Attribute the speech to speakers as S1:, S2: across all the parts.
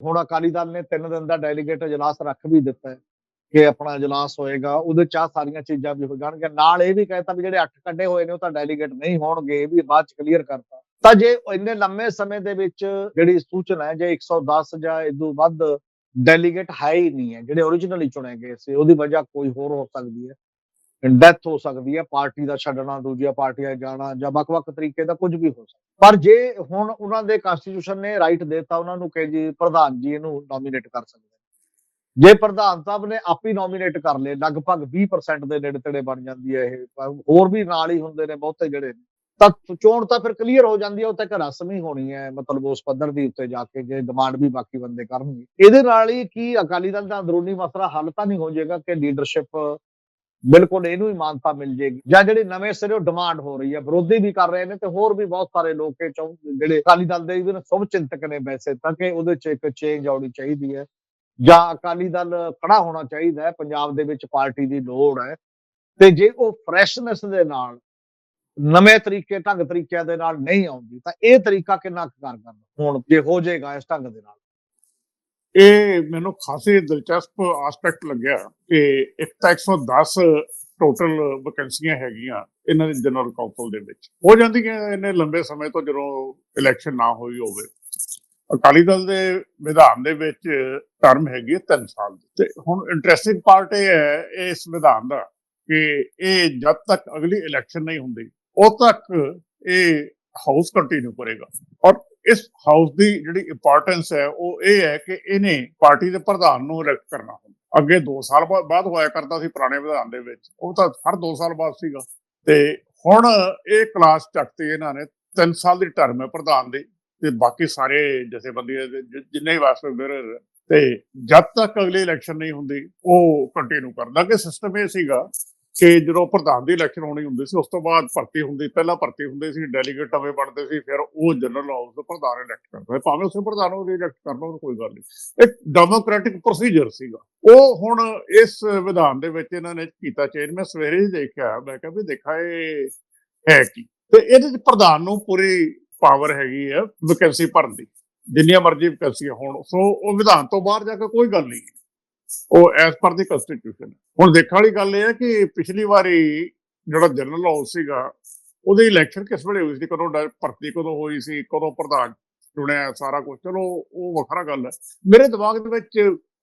S1: ਹੁਣ ਅਕਾਲੀ ਦਲ ਨੇ ਤਿੰਨ ਦਿਨ ਦਾ ਡੈਲੀਗੇਟ ਇਜਲਾਸ ਰੱਖ ਵੀ ਦਿੱਤਾ ਹੈ ਕਿ ਆਪਣਾ ਇਜਲਾਸ ਹੋਏਗਾ, ਉਹਦੇ ਚ ਸਾਰੀਆਂ ਚੀਜ਼ਾਂ ਵੀ ਹੋ ਜਾਣਗੀਆਂ। ਨਾਲ ਇਹ ਵੀ ਕਹਿਤਾ ਵੀ ਜਿਹੜੇ 8 ਕੱਢੇ ਹੋਏ ਨੇ ਉਹ ਤਾਂ ਡੈਲੀਗੇਟ ਨਹੀਂ ਹੋਣਗੇ, ਇਹ ਵੀ ਬਾਅਦ ਚ ਕਲੀਅਰ ਕਰਤਾ। ਤਾਂ ਜੇ ਇੰਨੇ ਲੰਮੇ ਸਮੇਂ ਦੇ ਵਿੱਚ ਜਿਹੜੀ ਸੂਚਨਾ ਹੈ, ਜੇ 110 ਜਾਂ ਇਦੋਂ ਵੱਧ ਡੈਲੀਗੇਟ ਹੈ ਹੀ ਨਹੀਂ ਹੈ, ਜਿਹੜੇ ਓਰੀਜਨਲੀ ਚੁਣੇ ਗਏ ਸੀ, ਉਹਦੀ ਵਜ੍ਹਾ ਕੋਈ ਹੋਰ ਹੋ ਸਕਦੀ ਹੈ। ਡੈਥ ਹੋ ਸਕਦੀ ਹੈ, ਪਾਰਟੀ ਦਾ ਛੱਡਣਾ, ਦੂਜੀਆਂ ਪਾਰਟੀਆਂ ਜਾਣਾ ਜਾਂ ਵੱਖ-ਵੱਖ ਤਰੀਕੇ ਦਾ ਕੁਝ ਵੀ ਹੋ ਸਕਦਾ। ਪਰ ਜੇ ਹੁਣ ਉਹਨਾਂ ਦੇ ਕਨਸਟੀਟਿਊਸ਼ਨ ਨੇ ਰਾਈਟ ਦਿੱਤਾ, ਉਹਨਾਂ ਨੂੰ ਕਿ ਜੀ ਪ੍ਰਧਾਨ ਜੀ ਇਹਨੂੰ ਨੋਮੀਨੇਟ ਕਰ ਸਕਦੇ ਜੇ ਪ੍ਰਧਾਨ ਸਾਹਿਬ ਨੇ ਆਪ ਹੀ ਨੋਮੀਨੇਟ ਕਰ ਲਏ, ਲਗਭਗ 20% ਦੇ ਨੇੜੇ ਤੇੜੇ ਬਣ ਜਾਂਦੀ ਹੈ ਇਹ ਹੋਰ ਵੀ ਨਾਲ ਹੀ ਹੁੰਦੇ ਨੇ ਬਹੁਤੇ ਜਿਹੜੇ ਤਾਂ ਚੋਣ ਤਾਂ ਫਿਰ ਕਲੀਅਰ ਹੋ ਜਾਂਦੀ ਹੈ, ਉਹ ਤਾਂ ਇੱਕ ਰਸਮੀ ਹੋਣੀ ਹੈ, ਮਤਲਬ ਉਸ ਪੱਧਰ ਦੀ ਉੱਤੇ ਜਾ ਕੇ ਜੇ ਡਿਮਾਂਡ ਵੀ ਬਾਕੀ ਬੰਦੇ ਕਰਨਗੇ। ਇਹਦੇ ਨਾਲ ਹੀ ਕੀ ਅਕਾਲੀ ਦਲ ਦਾ ਅੰਦਰੂਨੀ ਮਸਲਾ ਹੱਲ ਤਾਂ ਨਹੀਂ ਹੋ ਜਾਏਗਾ ਕਿ ਲੀਡਰਸ਼ਿਪ ਬਿਲਕੁਲ ਇਹਨੂੰ ਹੀ ਮਾਨਤਾ ਮਿਲ ਜੇਗੀ ਜਾਂ ਜਿਹੜੇ ਨਵੇਂ ਸਿਰੇ ਡਿਮਾਂਡ ਹੋ ਰਹੀ ਹੈ। ਵਿਰੋਧੀ ਵੀ ਕਰ ਰਹੇ ਨੇ ਤੇ ਹੋਰ ਵੀ ਬਹੁਤ ਸਾਰੇ ਲੋਕ ਇਹ ਚਾਹੁੰ ਜਿਹੜੇ ਅਕਾਲੀ ਦਲ ਦੇ ਵੀ ਸਭ ਚਿੰਤਕ ਨੇ ਵੈਸੇ ਤਾਂ ਕਿ ਉਹਦੇ ਚ ਇੱਕ ਚੇਂਜ ਆਉਣੀ ਚਾਹੀਦੀ ਹੈ। ਜਾਂ ਅਕਾਲੀ ਦਲ ਖੜਾ ਹੋਣਾ ਚਾਹੀਦਾ ਹੈ। ਪੰਜਾਬ ਦੇ ਵਿੱਚ ਪਾਰਟੀ ਦੀ ਲੋੜ ਹੈ। ਤੇ ਜੇ ਉਹ ਫਰੈਸ਼ਨੈਸ ਦੇ ਨਾਲ, ਨਵੇਂ ਤਰੀਕੇ, ਢੰਗ ਤਰੀਕਿਆਂ ਦੇ ਨਾਲ ਨਹੀਂ ਆਉਂਦੀ, ਤਾਂ ਇਹ ਤਰੀਕਾ ਕਿੰਨਾ ਕੁ ਕਾਰਗਰ ਹੁਣ, ਜੇ ਹੋ ਜਾਏਗਾ ਇਸ ਢੰਗ ਦੇ ਨਾਲ?
S2: ਇਹ ਮੈਨੂੰ ਖਾਸੀ ਦਿਲਚਸਪ ਐਸਪੈਕਟ ਲੱਗਿਆ ਕਿ ਇੱਕ ਤਾਂ 110 ਟੋਟਲ ਵੈਕੈਂਸੀਆਂ ਹੈਗੀਆਂ ਇਹਨਾਂ ਦੇ ਜਨਰਲ ਕਾਉਂਸਲ ਦੇ ਵਿੱਚ। ਹੋ ਜਾਂਦੀਆਂ ਇੰਨੇ ਲੰਬੇ ਸਮੇਂ ਤੋਂ ਜਦੋਂ ਇਲੈਕਸ਼ਨ ਨਾ ਹੋਈ ਹੋਵੇ। ਅਕਾਲੀ ਦਲ ਦੇ ਵਿਧਾਨ ਦੇ ਵਿੱਚ ਟਰਮ ਹੈਗੀ ਹੈ 3 ਸਾਲ ਦੀ। ਤੇ ਹੁਣ ਇੰਟਰਸਟਿੰਗ ਪਾਰਟ ਇਹ ਹੈ ਇਸ ਵਿਧਾਨ ਦਾ ਕਿ ਇਹ ਜਦ ਤੱਕ ਅਗਲੀ ਇਲੈਕਸ਼ਨ ਨਹੀਂ ਹੁੰਦੀ, ਉਦ ਤੱਕ ਇਹ ਹਾਊਸ ਕੰਟੀਨਿਊ ਕਰੇਗਾ। ਔਰ ਇਸ ਹਾਊਸ ਦੀ ਜਿਹੜੀ ਇੰਪੋਰਟੈਂਸ ਹੈ, ਉਹ ਇਹ ਹੈ ਕਿ ਇਹਨੇ ਪਾਰਟੀ ਦੇ ਪ੍ਰਧਾਨ ਨੂੰ ਇਲੈਕਟ ਕਰਨਾ ਹੁੰਦਾ ਅੱਗੇ 2 ਸਾਲ ਬਾਅਦ ਹੋਇਆ ਕਰਦਾ ਸੀ ਪੁਰਾਣੇ ਵਿਧਾਨ ਦੇ ਵਿੱਚ। ਉਹ ਤਾਂ ਹਰ 2 ਸਾਲ ਬਾਅਦ ਸੀਗਾ। ਤੇ ਹੁਣ ਇਹ ਕਲਾਸ ਚੱਕਤੀ ਇਹਨਾਂ ਨੇ 3 ਸਾਲ ਦੀ ਟਰਮ ਹੈ ਪ੍ਰਧਾਨ ਦੀ। ਤੇ ਬਾਕੀ ਸਾਰੇ ਜਥੇਬੰਦੀਆਂ ਦੇ ਜਿੰਨੇ ਵੀ ਵਾਸਤੇ ਬਿਰਰ ਤੇ ਜਦ ਤੱਕ ਅਗਲੀ ਇਲੈਕਸ਼ਨ ਨਹੀਂ ਹੁੰਦੀ, ਉਹ ਕੰਟੀਨਿਊ ਕਰਦਾ। ਕਿ ਸਿਸਟਮ ਇਹ ਸੀਗਾ ਕਿ ਜਦੋਂ ਪ੍ਰਧਾਨ ਦੀ ਇਲੈਕਸ਼ਨ ਹੋਣੀ ਹੁੰਦੀ ਸੀ, ਉਸ ਤੋਂ ਬਾਅਦ ਭਰਤੀ ਹੁੰਦੀ, ਪਹਿਲਾਂ ਭਰਤੀ ਹੁੰਦੇ ਸੀ ਡੈਲੀਗੇਟ ਨਵੇਂ ਬਣਦੇ ਸੀ, ਫਿਰ ਉਹ ਜਨਰਲ ਹਾਊਸ ਦਾ ਪ੍ਰਧਾਨ ਇਲੈਕਟ ਕਰਦਾ ਭਾਵੇਂ ਉਸੇ ਪ੍ਰਧਾਨ ਨੂੰ ਇਲੈਕਟ ਕਰਨਾ ਉਹ ਕੋਈ ਗੱਲ ਨਹੀਂ। ਇੱਕ ਡੈਮੋਕ੍ਰੈਟਿਕ ਪ੍ਰੋਸੀਜਰ ਸੀਗਾ। ਉਹ ਹੁਣ ਇਸ ਵਿਧਾਨ ਦੇ ਵਿੱਚ ਇਹਨਾਂ ਨੇ ਕੀਤਾ ਚੇਂਜ ਮੈਂ ਸਵੇਰੇ ਹੀ ਦੇਖਿਆ, ਮੈਂ ਕਿਹਾ ਵੀ ਦੇਖਾ ਇਹ ਹੈ ਕੀ। ਤੇ ਇਹਦੇ ਚ ਪ੍ਰਧਾਨ ਨੂੰ ਪੂਰੀ ਪਾਵਰ ਹੈਗੀ ਹੈ ਵੈਕੈਂਸੀ ਭਰਨ ਦੀ। ਜਿੰਨੀਆਂ ਮਰਜ਼ੀ ਵੈਕੈਂਸੀਆਂ ਹੋਣ। ਸੋ ਉਹ ਵਿਧਾਨ ਤੋਂ ਬਾਹਰ ਜਾ ਕੇ ਕੋਈ ਗੱਲ ਨਹੀਂ। ਉਹ ਐਸ ਪਰ ਦੀ ਕਨਸਟੀਟਿਊਸ਼ਨ ਹੁਣ ਦੇਖਣ ਵਾਲੀ ਗੱਲ ਇਹ ਹੈ ਕਿ ਪਿਛਲੀ ਵਾਰੀ ਜਿਹੜਾ ਜਨਰਲ ਹਾਊਸ ਸੀਗਾ, ਉਹਦੀ ਇਲੈਕਸ਼ਨ ਕਿਸ ਵੇਲੇ ਹੋਈ ਸੀ? ਕਦੋਂ ਭਰਤੀ ਕਦੋਂ ਹੋਈ ਸੀ? ਕਦੋਂ ਪ੍ਰਧਾਨ ਚੁਣਿਆ ਸਾਰਾ ਕੁਝ ਚਲੋ, ਉਹ ਵੱਖਰਾ ਗੱਲ ਹੈ। ਮੇਰੇ ਦਿਮਾਗ ਦੇ ਵਿੱਚ,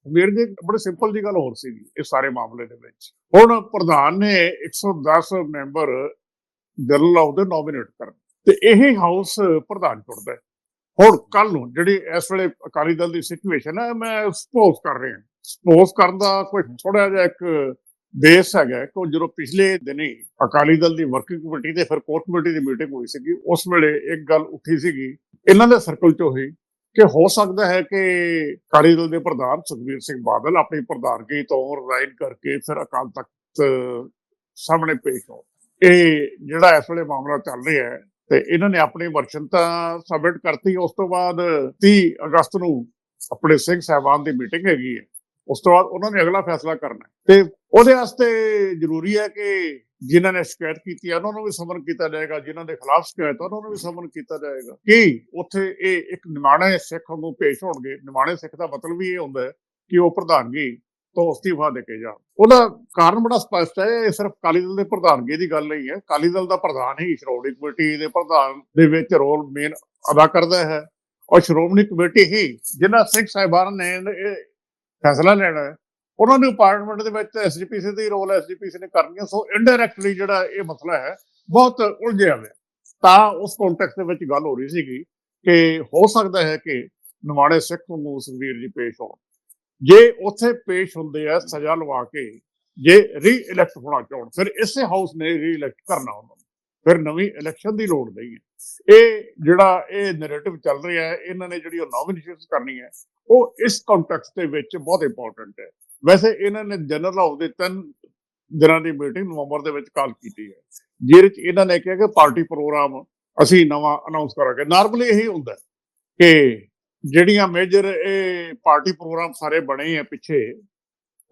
S2: ਮੇਰੇ ਦੇ ਬੜੇ ਸਿੰਪਲ ਦੀ ਗੱਲ ਹੋਰ ਸੀਗੀ ਇਹ ਸਾਰੇ ਮਾਮਲੇ ਦੇ ਵਿੱਚ। ਹੁਣ ਪ੍ਰਧਾਨ ਨੇ 110 ਮੈਂਬਰ ਜਨਰਲ ਹਾਊਸ ਦੇ ਨੋਮੀਨੇਟ ਕਰਨ। ਤੇ ਇਹ ਹਾਊਸ ਪ੍ਰਧਾਨ ਚੁਣਦਾ ਹੁਣ ਕੱਲ ਨੂੰ ਜਿਹੜੀ ਇਸ ਵੇਲੇ ਅਕਾਲੀ ਦਲ ਦੀ ਸਿਚੁਏਸ਼ਨ ਹੈ, ਮੈਂ ਸਪੋਜ਼ ਕਰ ਰਿਹਾ ਸਪੋਜ਼ ਕਰਨ ਦਾ ਕੋਈ ਥੋੜਾ ਜਿਹਾ ਇੱਕ ਬੇਸ ਹੈਗਾ ਕਿ ਜਦੋਂ ਪਿਛਲੇ ਦਿਨੀ ਅਕਾਲੀ ਦਲ ਦੀ ਵਰਕਿੰਗ ਕਮੇਟੀ ਤੇ ਫਿਰ ਕੋਰ ਕਮੇਟੀ ਦੀ ਮੀਟਿੰਗ ਹੋਈ ਸੀਗੀ ਉਸ ਵੇਲੇ ਇੱਕ ਗੱਲ ਉੱਠੀ ਸੀਗੀ ਇਹਨਾਂ ਦੇ ਸਰਕਲ ਚੋਂ ਹੀ ਕਿ ਹੋ ਸਕਦਾ ਹੈ ਕਿ ਅਕਾਲੀ ਦਲ ਦੇ ਪ੍ਰਧਾਨ ਸੁਖਬੀਰ ਸਿੰਘ ਬਾਦਲ ਆਪਣੀ ਪ੍ਰਧਾਨਗੀ ਤੋਂ ਰਿਜ਼ਾਈਨ ਕਰਕੇ ਫਿਰ ਅਕਾਲ ਤਖਤ ਸਾਹਮਣੇ ਪੇਸ਼ ਹੋ ਇਹ ਜਿਹੜਾ ਇਸ ਵੇਲੇ ਮਾਮਲਾ ਚੱਲ ਰਿਹਾ ਹੈ ਤੇ ਇਹਨਾਂ ਨੇ ਆਪਣੀ ਵਰਸ਼ਨ ਤਾਂ ਸਬਮਿਟ ਕਰਤੀ ਉਸ ਤੋਂ ਬਾਅਦ 30 ਅਗਸਤ ਨੂੰ ਆਪਣੇ ਸਿੰਘ ਸਾਹਿਬਾਨ ਦੀ ਮੀਟਿੰਗ ਹੈਗੀ ਹੈ। ਉਸ ਤੋਂ ਬਾਅਦ ਉਹਨਾਂ ਨੇ ਅਗਲਾ ਫੈਸਲਾ ਕਰਨਾ ਤੇ ਉਹਦੇ ਵਾਸਤੇ ਜ਼ਰੂਰੀ ਹੈ ਕਿ ਜਿਨ੍ਹਾਂ ਨੇ ਸ਼ਿਕਾਇਤ ਕੀਤੀ ਹੈ ਉਹਨਾਂ ਨੂੰ ਵੀ ਸਮਨ ਕੀਤਾ ਜਾਏਗਾ। ਜਿਨ੍ਹਾਂ ਦੇ ਖਿਲਾਫ ਸ਼ਿਕਾਇਤ ਉਹਨਾਂ ਨੂੰ ਵੀ ਸਮਨ ਕੀਤਾ ਜਾਏਗਾ। ਕਿ ਉੱਥੇ ਇਹ ਇੱਕ ਨਿਮਾਣੇ ਸਿੱਖ ਨੂੰ ਪੇਸ਼ ਹੋਣਗੇ? ਨਿਮਾਣੇ ਸਿੱਖ ਦਾ ਮਤਲਬ ਵੀ ਇਹ ਹੁੰਦਾ ਹੈ ਕਿ ਉਹ ਪ੍ਰਧਾਨਗੀ ਤੋਂ ਅਸਤੀਫਾ ਦੇ ਕੇ ਜਾਣ। ਉਹਦਾ ਕਾਰਨ ਬੜਾ ਸਪਸ਼ਟ ਹੈ ਇਹ ਸਿਰਫ ਅਕਾਲੀ ਦਲ ਦੇ ਪ੍ਰਧਾਨਗੀ ਦੀ ਗੱਲ ਨਹੀਂ ਹੈ। ਅਕਾਲੀ ਦਲ ਦਾ ਪ੍ਰਧਾਨ ਹੀ ਸ਼੍ਰੋਮਣੀ ਕਮੇਟੀ ਦੇ ਪ੍ਰਧਾਨ ਦੇ ਵਿੱਚ ਰੋਲ ਮੇਨ ਅਦਾ ਕਰਦਾ ਹੈ। ਔਰ ਸ਼੍ਰੋਮਣੀ ਕਮੇਟੀ ਹੀ ਜਿਨ੍ਹਾਂ ਸਿੱਖ ਸਾਹਿਬਾਨ ਨੇ ਫੈਸਲਾ ਲੈਣਾ ਹੈ। ਉਹਨਾਂ ਨੂੰ ਪਾਰਲੀਮੈਂਟ ਦੇ ਵਿੱਚ ਐਸਜੀਪੀਸੀ ਹੀ ਰੋਲ ਐਸਜੀਪੀਸੀ ਨੇ ਕਰਨੀ ਹੈ। ਸੋ ਇਨਡਾਇਰੈਕਟਲੀ ਜਿਹੜਾ ਇਹ ਮਸਲਾ ਹੈ, ਬਹੁਤ ਉਲਝਿਆ ਹੋਇਆ। ਤਾਂ ਉਸ ਕੰਟੈਕਸਟ ਦੇ ਵਿੱਚ ਗੱਲ ਹੋ ਰਹੀ ਸੀਗੀ ਕਿ ਹੋ ਸਕਦਾ ਹੈ ਕਿ ਨਿਮਾਣੇ ਸਿੱਖ ਨੂੰ ਸੁਖਬੀਰ ਜੀ ਪੇਸ਼ ਹੋਣ। ਜੇ ਉੱਥੇ ਪੇਸ਼ ਹੁੰਦੇ ਆ, ਸਜ਼ਾ ਲਵਾ ਕੇ ਜੇ ਰੀ ਇਲੈਕਟ ਹੋਣਾ ਚਾਹੁਣ, ਫਿਰ ਇਸੇ ਹਾਊਸ ਨੇ ਰੀ ਇਲੈਕਟ ਕਰਨਾ ਉਹਨਾਂ ਨੂੰ। ਫਿਰ ਨਵੀਂ ਇਲੈਕਸ਼ਨ ਦੀ ਲੋੜ ਨਹੀਂ ਹੈ। ਇਹ ਜਿਹੜਾ ਇਹ ਨੈਰੇਟਿਵ ਚੱਲ ਰਿਹਾ ਹੈ, ਇਹਨਾਂ ਨੇ ਜਿਹੜੀ ਨੋਮੀਨੇਸ਼ਨਸ ਕਰਨੀ ਹੈ, ਉਹ ਇਸ ਕੰਟੈਕਸਟ ਦੇ ਵਿੱਚ ਬਹੁਤ ਇੰਪੋਰਟੈਂਟ ਹੈ। ਵੈਸੇ ਇਹਨਾਂ ਨੇ ਜਨਰਲ ਹਾਊਸ ਦੇ ਤਿੰਨ ਦਿਨਾਂ ਦੀ ਮੀਟਿੰਗ ਨਵੰਬਰ ਦੇ ਵਿੱਚ ਕਾਲ ਕੀਤੀ ਹੈ, ਜਿਹਦੇ ਵਿੱਚ ਇਹਨਾਂ ਨੇ ਕਿਹਾ ਕਿ ਪਾਰਟੀ ਪ੍ਰੋਗਰਾਮ ਅਸੀਂ ਨਵਾਂ ਅਨਾਉਂਸ ਕਰਾਂਗੇ। ਨਾਰਮਲੀ ਇਹੀ ਹੁੰਦਾ ਕਿ ਜਿਹੜੀਆਂ ਮੇਜਰ ਇਹ ਪਾਰਟੀ ਪ੍ਰੋਗਰਾਮ ਸਾਰੇ ਬਣੇ ਆ ਪਿੱਛੇ,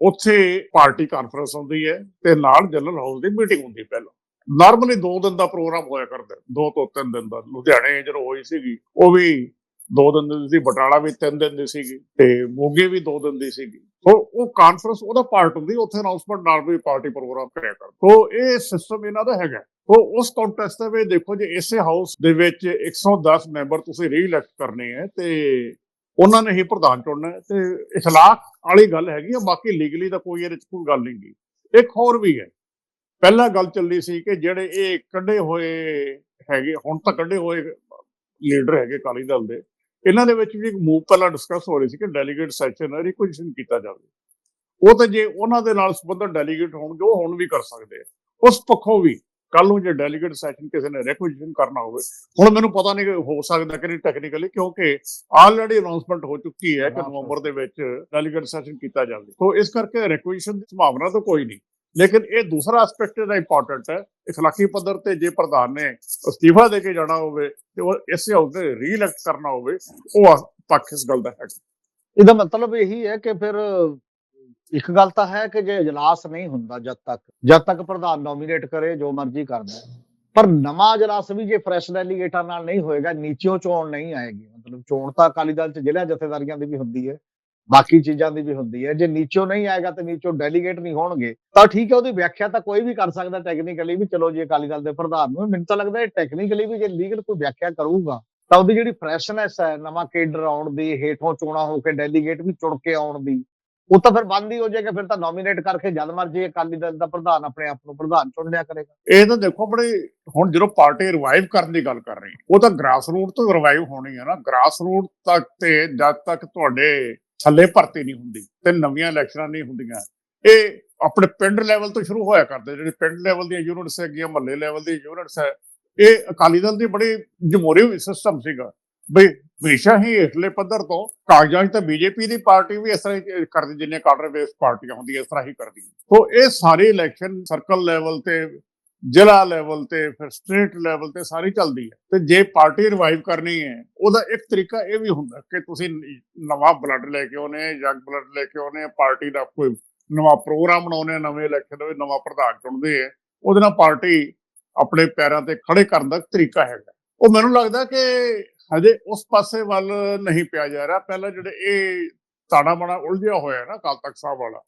S2: ਉੱਥੇ ਪਾਰਟੀ ਕਾਨਫਰੰਸ ਹੁੰਦੀ ਹੈ ਤੇ ਨਾਲ ਜਨਰਲ ਹਾਊਸ ਦੀ ਮੀਟਿੰਗ ਹੁੰਦੀ ਪਹਿਲਾਂ। ਨਾਰਮਲੀ 2 ਦਿਨ ਦਾ ਪ੍ਰੋਗਰਾਮ ਹੋਇਆ ਕਰਦਾ, ਦੋ ਤੋਂ ਤਿੰਨ ਦਿਨ ਦਾ। ਲੁਧਿਆਣੇ ਜਦੋਂ ਹੋਈ ਸੀਗੀ, ਉਹ ਵੀ ਦੋ ਦਿਨ ਦੀ ਸੀ, ਬਟਾਲਾ ਵੀ ਤਿੰਨ ਦਿਨ ਦੀ ਸੀਗੀ, ਤੇ ਮੋਗੇ ਵੀ ਦੋ ਦਿਨ ਦੀ ਸੀਗੀ। ਉਹ ਉਹ ਕਾਨਫਰੰਸ ਉਹਦਾ ਪਾਰਟ ਹੁੰਦੀ, ਉੱਥੇ ਅਨਾਉਂਸਮੈਂਟ ਨਾਲ ਵੀ ਪਾਰਟੀ ਪ੍ਰੋਗਰਾਮ ਕਰਿਆ ਕਰ। ਤੋ ਇਹ ਸਿਸਟਮ ਇਹਨਾਂ ਦਾ ਹੈਗਾ। ਉਹ ਉਸ ਕੰਟੈਸਟ ਦੇ ਵਿੱਚ ਦੇਖੋ ਜੇ, ਇਸੇ ਹਾਊਸ ਦੇ ਵਿੱਚ 110 ਮੈਂਬਰ ਤੁਸੀਂ ਰੀਇਲੈਕਟ ਕਰਨੇ ਹੈ ਤੇ ਉਹਨਾਂ ਨੇ ਹੀ ਪ੍ਰਧਾਨ ਚੁਣਨਾ ਤੇ ਇਖਲਾਕ ਵਾਲੀ ਗੱਲ ਹੈਗੀ ਆ, ਬਾਕੀ ਲੀਗਲੀ ਤਾਂ ਕੋਈ ਇਹਦੇ ਵਿੱਚ ਕੋਈ ਗੱਲ ਨਹੀਂ ਗੀ। ਇੱਕ ਹੋਰ ਵੀ ਹੈ ਪਹਿਲਾਂ ਗੱਲ ਚੱਲੀ ਸੀ ਕਿ ਜਿਹੜੇ ਇਹ ਕੱਢੇ ਹੋਏ ਹੈਗੇ ਹੁਣ ਤਾਂ ਕੱਢੇ ਹੋਏ ਲੀਡਰ ਹੈਗੇ ਅਕਾਲੀ ਦਲ ਦੇ ਇਹਨਾਂ ਦੇ ਵਿੱਚ ਵੀ ਇੱਕ ਮੂਵ ਪਹਿਲਾਂ ਡਿਸਕਸ ਹੋ ਰਹੀ ਸੀ ਕਿ ਡੈਲੀਗੇਟ ਸੈਕਸ਼ਨ ਰਿਕੁਜੀਸ਼ਨ ਕੀਤਾ ਜਾਵੇ। ਉਹ ਤਾਂ ਜੇ ਉਹਨਾਂ ਦੇ ਨਾਲ ਸੰਬੰਧਿਤ ਡੈਲੀਗੇਟ ਹੋਣਗੇ ਉਹ ਹੁਣ ਵੀ ਕਰ ਸਕਦੇ ਆ ਉਸ ਪੱਖੋਂ ਵੀ ਕੱਲ ਨੂੰ ਜੇ ਡੈਲੀਗੇਟ ਸੈਸ਼ਨ ਕਿਸੇ ਨੇ ਰਿਕੁਜੀਸ਼ਨ ਕਰਨਾ ਹੋਵੇ ਹੁਣ ਮੈਨੂੰ ਪਤਾ ਨਹੀਂ ਹੋ ਸਕਦਾ ਕਿ ਨਹੀਂ ਟੈਕਨੀਕਲੀ ਕਿਉਂਕਿ ਆਲਰੇਡੀ ਅਨਾਉਂਸਮੈਂਟ ਹੋ ਚੁੱਕੀ ਹੈ ਕਿ ਨਵੰਬਰ ਦੇ ਵਿੱਚ ਡੈਲੀਗੇਟ ਸੈਸ਼ਨ ਕੀਤਾ ਜਾਵੇ। ਸੋ ਇਸ ਕਰਕੇ ਰਿਕੁਜੀਸ਼ਨ ਦੀ ਸੰਭਾਵਨਾ ਤਾਂ ਕੋਈ ਨਹੀਂ। ਲੇਕਿਨ ਇਹ ਦੂਸਰਾ ਐਸਪੈਕਟ ਇਹਦਾ ਇੰਪੋਰਟੈਂਟ ਹੈ, ਇਖਲਾਕੀ ਪੱਧਰ ਤੇ ਜੇ ਪ੍ਰਧਾਨ ਨੇ ਅਸਤੀਫਾ ਦੇ ਕੇ ਜਾਣਾ ਹੋਵੇ ਤੇ ਉਹ ਇਸੇ ਹਾਊਸ ਦੇ ਰੀਇਲੈਕਟ ਕਰਨਾ ਹੋਵੇ, ਉਹ ਪੱਖ ਇਸ ਗੱਲ ਦਾ ਹੈ।
S1: ਇਹਦਾ ਮਤਲਬ ਇਹੀ ਹੈ ਕਿ ਫਿਰ ਇੱਕ ਗੱਲ ਤਾਂ ਹੈ ਕਿ ਜੇ ਇਜਲਾਸ ਨਹੀਂ ਹੁੰਦਾ ਜਦ ਤੱਕ ਜਦ ਤੱਕ ਪ੍ਰਧਾਨ ਨੋਮੀਨੇਟ ਕਰੇ, ਜੋ ਮਰਜ਼ੀ ਕਰਦਾ ਪਰ ਨਵਾਂ ਇਜਲਾਸ ਵੀ ਜੇ ਫਰੈਸ਼ ਡੈਲੀਗੇਟਾਂ ਨਾਲ ਨਹੀਂ ਹੋਏਗਾ, ਨੀਚਿਓਂ ਚੋਣ ਨਹੀਂ ਆਏਗੀ। ਮਤਲਬ ਚੋਣ ਤਾਂ ਅਕਾਲੀ ਦਲ ਚ ਜ਼ਿਲ੍ਹਾ ਜਥੇਦਾਰੀਆਂ ਦੀ ਵੀ ਹੁੰਦੀ ਹੈ। ਬਾਕੀ ਚੀਜ਼ਾਂ ਦੀ ਵੀ ਹੁੰਦੀ ਹੈ। ਜੇ ਨੀਚੋਂ ਨਹੀਂ ਆਏਗਾ ਤੇ ਨੀਚੋਂ ਡੈਲੀਗੇਟ ਨਹੀਂ ਹੋਣਗੇ, ਤਾਂ ਠੀਕ ਹੈ, ਉਹਦੀ ਵਿਆਖਿਆ ਤਾਂ ਕੋਈ ਵੀ ਕਰ ਸਕਦਾ ਟੈਕਨੀਕਲੀ ਵੀ। ਚਲੋ ਜੀ, ਅਕਾਲੀ ਦਲ ਦੇ ਪ੍ਰਧਾਨ ਨੂੰ ਮੈਨੂੰ ਤਾਂ ਲੱਗਦਾ ਹੈ ਟੈਕਨੀਕਲੀ ਵੀ ਜੇ ਲੀਗਲ ਕੋਈ ਵਿਆਖਿਆ ਕਰੂਗਾ, ਤਾਂ ਉਹਦੀ ਜਿਹੜੀ ਫਰੈਸ਼ਨੈਸ ਹੈ, ਨਵਾਂ ਕੇਡਰ ਆਉਣ ਦੀ, ਹੇਠੋਂ ਚੋਣਾ ਹੋ ਕੇ ਡੈਲੀਗੇਟ ਵੀ ਚੁਣ ਕੇ ਆਉਣ ਦੀ, ਉਹ ਤਾਂ ਫਿਰ ਬੰਦ ਹੀ ਹੋ ਜਾਏਗਾ, ਫਿਰ ਤਾਂ ਨੋਮੀਨੇਟ ਕਰਕੇ ਜਦ ਮਰਜ਼ੀ ਅਕਾਲੀ ਦਲ ਦਾ ਪ੍ਰਧਾਨ ਆਪਣੇ ਆਪ ਨੂੰ ਪ੍ਰਧਾਨ ਚੁਣ ਲਿਆ ਕਰੇਗਾ।
S2: ਇਹ ਤਾਂ ਦੇਖੋ ਬੜੇ, ਹੁਣ ਜਦੋਂ ਪਾਰਟੀ ਰਿਵਾਈਵ ਕਰਨ ਦੀ ਗੱਲ ਕਰ ਰਹੀ, ਉਹ ਤਾਂ ਗ੍ਰਾਸ ਰੂਟ ਤੋਂ ਰਿਵਾਈਵ ਹੋਣੀ ਹੈ ਨਾ। ਗ੍ਰਾਸ ਰੂਟ ਤੱਕ ਤੇ ਜਦ ਤੱਕ ਤੁਹਾਡੇ ਥੱਲੇ ਭਰਤੀ ਨਹੀਂ ਹੁੰਦੀ ਤੇ ਨਵੀਆਂ ਇਲੈਕਸ਼ਨਾਂ ਨਹੀਂ ਹੁੰਦੀਆਂ। ਇਹ ਆਪਣੇ ਪਿੰਡ ਲੈਵਲ ਤੋਂ ਸ਼ੁਰੂ ਹੋਇਆ ਕਰਦੇ, ਜਿਹੜੇ ਪਿੰਡ ਲੈਵਲ ਦੀਆਂ ਯੂਨਿਟਸ ਹੈਗੀਆਂ, ਮਹੱਲੇ ਲੈਵਲ ਦੀ ਯੂਨਿਟਸ ਹੈ, ਇਹ ਅਕਾਲੀ ਦਲ ਦੀ ਬੜੀ ਜਮਹੂਰੀ ਸਿਸਟਮ ਸੀਗਾ। ਬਈ ਹਮੇਸ਼ਾ ਹੀ ਹੇਠਲੇ ਪੱਧਰ ਤੋਂ ਕਾਗਜ਼ਾਂ 'ਚ ਤਾਂ ਬੀਜੇਪੀ ਦੀ ਪਾਰਟੀ ਵੀ ਇਸ ਤਰ੍ਹਾਂ ਹੀ ਕਰਦੀ ਜਿੰਨੇ ਕਾਡਰ ਬੇਸ ਪਾਰਟੀਆਂ ਹੁੰਦੀਆਂ, ਇਸ ਤਰ੍ਹਾਂ ਹੀ ਕਰਦੀ। ਸੋ ਇਹ ਸਾਰੇ ਇਲੈਕਸ਼ਨ ਸਰਕਲ ਲੈਵਲ ਤੇ ਜ਼ਿਲ੍ਹਾ ਲੈਵਲ ਤੇ, ਫਿਰ ਸਟੇਟ ਲੈਵਲ ਤੇ ਸਾਰੀ ਚੱਲਦੀ ਹੈ। ਤੇ ਜੇ ਪਾਰਟੀ ਰਿਵਾਈਵ ਕਰਨੀ ਹੈ, ਉਹਦਾ ਇੱਕ ਤਰੀਕਾ ਇਹ ਵੀ ਹੁੰਦਾ ਕਿ ਤੁਸੀਂ ਨਵਾਂ ਬਲੱਡ ਲੈ ਕੇ ਆਉਨੇ ਯੰਗ ਬਲੱਡ ਲੈ ਕੇ ਆਉਨੇ ਪਾਰਟੀ ਦਾ ਕੋਈ ਨਵਾਂ ਪ੍ਰੋਗਰਾਮ ਬਣਾਉਨੇ ਨਵੇਂ ਇਲੈਕਸ਼ਨ ਦੇ ਨਵਾਂ ਪ੍ਰਧਾਨ ਚੁਣਦੇ ਹੈ, ਉਹਦੇ ਨਾਲ ਪਾਰਟੀ ਆਪਣੇ ਪੈਰਾਂ ਤੇ ਖੜੇ ਕਰਨ ਦਾ ਤਰੀਕਾ ਹੈਗਾ। ਉਹ ਮੈਨੂੰ ਲੱਗਦਾ ਕਿ ਹਜੇ ਉਸ ਪਾਸੇ ਵੱਲ ਨਹੀਂ ਪਿਆ ਜਾ ਰਿਹਾ। ਪਹਿਲਾਂ ਜਿਹੜੇ ਇਹ ਤਾਣਾ ਬਣਾ ਉਲਝਿਆ ਹੋਇਆ ਨਾ ਅਕਾਲ ਤਖਤ ਸਾਹਿਬ ਵਾਲਾ,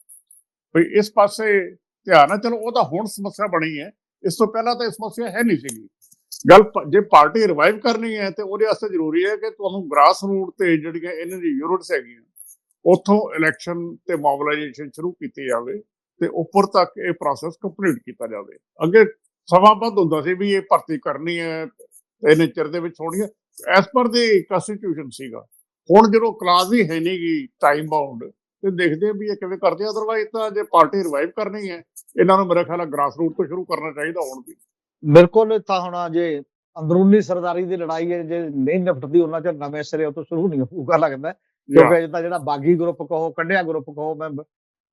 S2: ਵੀ ਇਸ ਪਾਸੇ ਧਿਆਨ ਹੈ, ਚਲੋ ਉਹ ਤਾਂ ਹੁਣ ਸਮੱਸਿਆ ਬਣੀ ਹੈ ਇਸ ਤੋਂ ਪਹਿਲਾਂ ਤਾਂ ਇਹ ਸਮੱਸਿਆ ਹੈ ਨਹੀਂ ਸੀਗੀ। ਗੱਲ ਜੇ ਪਾਰਟੀ ਰਿਵਾਈਵ ਕਰਨੀ ਹੈ ਤੇ ਉਹਦੇ ਵਾਸਤੇ ਜ਼ਰੂਰੀ ਹੈ ਕਿ ਤੁਹਾਨੂੰ ਗ੍ਰਾਸ ਰੂਟ ਤੇ ਜਿਹੜੀਆਂ ਇਹਨਾਂ ਦੀ ਯੂਨਿਟਸ ਹੈਗੀਆਂ, ਉੱਥੋਂ ਇਲੈਕਸ਼ਨ ਤੇ ਮੋਬਿਲਾਈਜੇਸ਼ਨ ਸ਼ੁਰੂ ਕੀਤੀ ਜਾਵੇ ਤੇ ਉੱਪਰ ਤੱਕ ਇਹ ਪ੍ਰੋਸੈਸ ਕੰਪਲੀਟ ਕੀਤਾ ਜਾਵੇ। ਅੱਗੇ ਸਮਾਂ ਬੰਦ ਹੁੰਦਾ ਸੀ ਵੀ ਇਹ ਭਰਤੀ ਕਰਨੀ ਹੈ, ਇਹਨੇ ਚਿਰ ਦੇ ਵਿੱਚ ਹੋਣੀ ਹੈ। ਐਸ ਪਰ ਦੀ ਕਨਸਟੀਟਿਊਸ਼ਨ ਸੀਗਾ। ਹੁਣ ਜਦੋਂ ਕਲਾਸ ਹੀ ਹੈ ਨਹੀਂਗੀ ਟਾਈਮ ਬਾਉਂਡ ਤੇ ਦੇਖਦੇ ਆ ਵੀ ਇਹ ਕਿਵੇਂ ਕਰਦੇ ਆ। ਅਦਰਵਾਈਜ਼ ਤਾਂ ਜੇ ਪਾਰਟੀ ਰਿਵਾਈਵ ਕਰਨੀ ਹੈ ਇਹਨਾਂ ਨੂੰ ਮੇਰਾ ਖਿਆਲ ਹੈ ਗ੍ਰਾਸ ਰੂਟ ਤੋਂ ਸ਼ੁਰੂ ਕਰਨਾ ਚਾਹੀਦਾ ਹੁਣ ਵੀ।
S1: ਬਿਲਕੁਲ ਤਾਂ ਹੁਣ ਜੇ ਅੰਦਰੂਨੀ ਸਰਦਾਰੀ ਦੀ ਲੜਾਈ ਹੈ ਜੇ ਨਹੀਂ ਨਿਪਟਦੀ ਉਹਨਾਂ ਚ ਨਵੇਂ ਸਿਰੇ ਤੋਂ ਸ਼ੁਰੂ ਨਹੀਂ ਹੋਊਗਾ ਲੱਗਦਾ। ਕਿਉਂਕਿ ਅਜੇ ਤਾਂ ਜਿਹੜਾ ਬਾਗੀ ਗਰੁੱਪ ਕਹੋ ਕੱਢਿਆ ਗਰੁੱਪ ਕਹੋ ਮੈਂ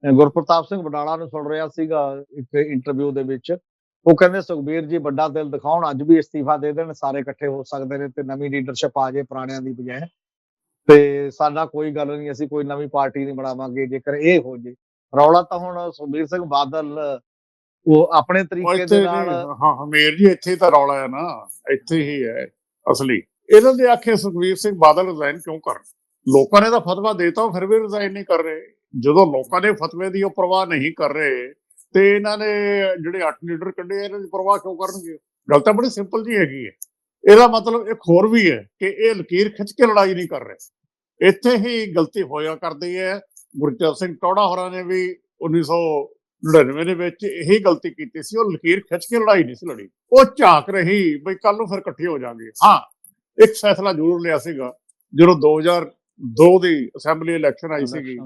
S1: ਗੁਰਪ੍ਰਤਾਪ ਸਿੰਘ ਬਡਾਲਾ ਨੂੰ ਸੁਣ ਰਿਹਾ ਸੀਗਾ ਇੱਕ ਇੰਟਰਵਿਊ ਦੇ ਵਿੱਚ। ਉਹ ਕਹਿੰਦੇ ਸੁਖਬੀਰ ਜੀ ਵੱਡਾ ਦਿਲ ਦਿਖਾਉਣ ਅੱਜ ਵੀ ਅਸਤੀਫਾ ਦੇ ਦੇਣ ਸਾਰੇ ਇਕੱਠੇ ਹੋ ਸਕਦੇ ਨੇ ਤੇ ਨਵੀਂ ਲੀਡਰਸ਼ਿਪ ਆ ਜਾਏ ਪੁਰਾਣਿਆਂ ਦੀ ਬਜਾਏ। ਤੇ ਸਾਡਾ ਕੋਈ ਗੱਲ ਨਹੀਂ ਅਸੀਂ ਕੋਈ ਨਵੀਂ ਪਾਰਟੀ ਨਹੀਂ ਬਣਾਵਾਂਗੇ ਜੇਕਰ ਇਹ ਹੋ ਜੇ। ਰੌਲਾ ਤਾਂ ਹੁਣ ਸੁਖਬੀਰ ਸਿੰਘ ਬਾਦਲ ਉਹ ਆਪਣੇ ਤਰੀਕੇ ਦੇ ਨਾਲ
S2: ਹਾਂ ਹਮੇਰ ਜੀ ਇੱਥੇ ਤਾਂ ਰੌਲਾ ਹੈ ਨਾ ਇੱਥੇ ਹੀ ਹੈ ਅਸਲੀ। ਇਹਨਾਂ ਦੇ ਆਖੇ ਸੁਖਵੀਰ ਸਿੰਘ ਬਾਦਲ ਰਿਜ਼ਾਈਨ ਕਿਉਂ ਕਰਨ ਲੋਕਾਂ ਨੇ ਤਾਂ ਫਤਵਾ ਦੇਤਾ ਫਿਰ ਵੀ ਰਿਜ਼ਾਈਨ ਨਹੀਂ ਕਰ ਰਹੇ। ਜਦੋਂ ਲੋਕਾਂ ਨੇ ਫਤਵੇ ਦੀ ਉਹ ਪਰਵਾਹ ਨਹੀਂ ਕਰ ਰਹੇ ਤੇ ਇਹਨਾਂ ਨੇ ਜਿਹੜੇ ਅੱਠ ਲੀਡਰ ਕੱਢੇ ਇਹਨਾਂ ਦੀ ਪਰਵਾਹ ਕਿਉਂ ਕਰਨਗੇ? ਗੱਲ ਤਾਂ ਬੜੀ ਸਿੰਪਲ ਜੀ ਹੈਗੀ ਹੈ। ਇਹਦਾ ਮਤਲਬ ਇੱਕ ਹੋਰ ਵੀ ਹੈ ਕਿ ਇਹ ਲਕੀਰ ਖਿੱਚ ਕੇ ਲੜਾਈ ਨਹੀਂ ਕਰ ਰਹੇ। ਇੱਥੇ ਹੀ ਗਲਤੀ ਹੋਇਆ ਕਰਦੀ ਹੈ। ਗੁਰਚਰਨ ਸਿੰਘ ਟੌੜਾ ਹੋਰਾਂ ਨੇ ਵੀ 1999 ਦੇ ਵਿੱਚ ਇਹੀ ਗਲਤੀ ਕੀਤੀ ਸੀ। ਉਹ ਲਕੀਰ ਖਿੱਚ ਕੇ ਲੜਾਈ ਨਹੀਂ ਸੀ ਲੜੀ। ਉਹ ਝਾਕ ਰਹੀ ਬਈ ਕੱਲ ਨੂੰ ਫਿਰ ਇਕੱਠੇ ਹੋ ਜਾਾਂਗੇ। ਹਾਂ ਇੱਕ ਫੈਸਲਾ ਜ਼ਰੂਰ ਲਿਆ ਸੀਗਾ। ਜਦੋਂ 2002 ਦੀ ਅਸੈਂਬਲੀ ਇਲੈਕਸ਼ਨ ਆਈ ਸੀਗੀ।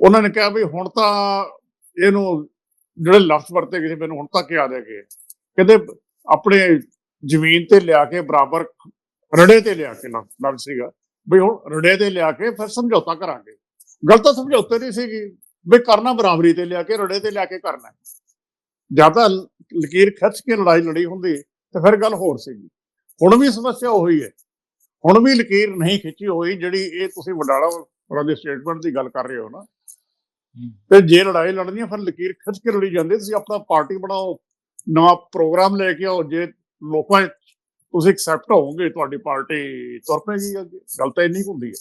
S2: ਉਹਨਾਂ ਨੇ ਕਿਹਾ ਵੀ ਹੁਣ ਤਾਂ ਇਹਨੂੰ ਜਿਹੜੇ ਲਫ਼ਜ਼ ਵਰਤੇ ਗਏ ਸੀ ਮੈਨੂੰ ਹੁਣ ਤੱਕ ਯਾਦ ਹੈਗੇ ਕਹਿੰਦੇ ਆਪਣੇ ਜ਼ਮੀਨ ਤੇ ਲਿਆ ਕੇ ਬਰਾਬਰ ਰੜੇ ਤੇ ਲਿਆ ਕੇ ਲਫ਼- ਲਫ਼ਜ਼ ਸੀਗਾ। ਵੀ ਹੁਣ ਰੜੇ ਤੇ ਲਿਆ ਕੇ ਫਿਰ ਸਮਝੌਤਾ ਕਰਾਂਗੇ। ਗੱਲ ਤਾਂ ਸਮਝੌਤੇ ਨਹੀਂ ਸੀਗੀ ਵੀ ਕਰਨਾ ਬਰਾਬਰੀ ਤੇ ਲਿਆ ਕੇ, ਰੜੇ ਤੇ ਲਿਆ ਕੇ ਕਰਨਾ ਜਾਂ ਤਾਂ ਲਕੀਰ ਖਿੱਚ ਕੇ ਲੜਾਈ ਲੜੀ ਹੁੰਦੀ ਤੇ ਫਿਰ ਗੱਲ ਹੋਰ ਸੀਗੀ। ਹੁਣ ਵੀ ਸਮੱਸਿਆ ਉਹੀ ਹੈ। ਹੁਣ ਵੀ ਲਕੀਰ ਨਹੀਂ ਖਿੱਚੀ ਹੋਈ ਜਿਹੜੀ ਇਹ ਤੁਸੀਂ ਵਡਾਲਾ ਉਹਨਾਂ ਦੇ ਸਟੇਟਮੈਂਟ ਦੀ ਗੱਲ ਕਰ ਰਹੇ ਹੋ ਨਾ। ਤੇ ਜੇ ਲੜਾਈ ਲੜਨੀ ਹੈ, ਫਿਰ ਲਕੀਰ ਖਿੱਚ ਕੇ ਲੜੀ ਜਾਂਦੀ ਤੁਸੀਂ ਆਪਣਾ ਪਾਰਟੀ ਬਣਾਓ, ਨਵਾਂ ਪ੍ਰੋਗਰਾਮ ਲੈ ਕੇ ਆਓ। ਜੇ ਲੋਕਾਂ ਤੁਸੀਂ ਐਕਸੈਪਟ ਹੋਵੋਗੇ ਤੁਹਾਡੀ ਪਾਰਟੀ ਤੁਰ ਪੈਗੀ ਅੱਗੇ। ਗੱਲ ਤਾਂ ਇੰਨੀ ਹੁੰਦੀ ਹੈ।